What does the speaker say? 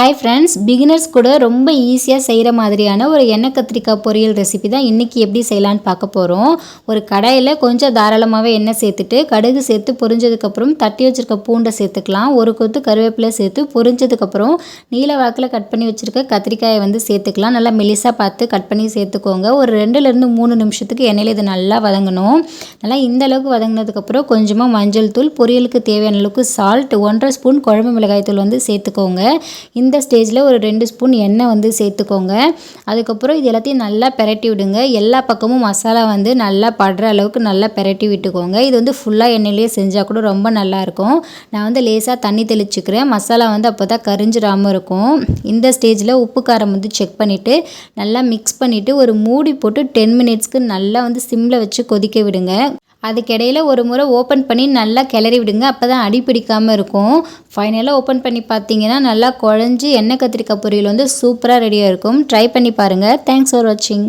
Hi friends beginners கூட ரொம்ப ஈஸியாக செய்கிற மாதிரியான ஒரு எண்ணெய் கத்திரிக்காய் பொரியல் ரெசிபி தான் இன்றைக்கி எப்படி செய்யலான்னு பார்க்க போகிறோம் ஒரு கடாயில் கொஞ்சம் தாராளமாகவே எண்ணெய் சேர்த்துட்டு கடுகு சேர்த்து பொரிஞ்சதுக்கப்புறம் தட்டி வச்சுருக்க பூண்டை சேர்த்துக்கலாம். ஒரு கொத்து கருவேப்பிலை சேர்த்து பொரிஞ்சதுக்கப்புறம் நீல வாக்கில் கட் பண்ணி வச்சுருக்க கத்திரிக்காயை வந்து சேர்த்துக்கலாம். நல்லா மெலிசாக பார்த்து கட் பண்ணி சேர்த்துக்கோங்க. ஒரு ரெண்டுலேருந்து மூணு நிமிஷத்துக்கு எண்ணெயில் இது நல்லா வதங்கணும். நல்லா இந்த அளவுக்கு வதங்கினதுக்கப்புறம் கொஞ்சமாக மஞ்சள் தூள் பொரியலுக்கு தேவையான அளவுக்கு சால்ட் ஒன்றரை ஸ்பூன் குழம்பு மிளகாய் தூள் வந்து சேர்த்துக்கோங்க. இந்த இந்த ஸ்டேஜில் ஒரு ரெண்டு ஸ்பூன் எண்ணெய் வந்து சேர்த்துக்கோங்க. அதுக்கப்புறம் இது எல்லாத்தையும் நல்லா பெரட்டி விடுங்க. எல்லா பக்கமும் மசாலா வந்து நல்லா படுற அளவுக்கு நல்லா பெரட்டி விட்டுக்கோங்க. இது வந்து ஃபுல்லாக எண்ணெயிலேயே செஞ்சால் கூட ரொம்ப நல்லாயிருக்கும் நான் வந்து லேசாக தண்ணி தெளிச்சுக்கிறேன். மசாலா வந்து அப்போ தான் கரிஞ்சிடாமல் இருக்கும். இந்த ஸ்டேஜில் உப்பு காரம் வந்து செக் பண்ணிவிட்டு நல்லா மிக்ஸ் பண்ணிவிட்டு ஒரு மூடி போட்டு டென் மினிட்ஸ்க்கு நல்லா வந்து சிம்மில் வச்சு கொதிக்க விடுங்க. அதுக்கிடையில் ஒரு முறை ஓப்பன் பண்ணி நல்லா கிளறி விடுங்க. அப்போ தான் அடி பிடிக்காமல் இருக்கும். ஃபைனலாக ஓப்பன் பண்ணி பார்த்தீங்கன்னா நல்லா குழஞ்சி எண்ணெய் கத்திரிக்காய் பொரியல் வந்து சூப்பராக ரெடியாக இருக்கும். ட்ரை பண்ணி பாருங்கள் தேங்க்ஸ் ஃபார் வாட்சிங்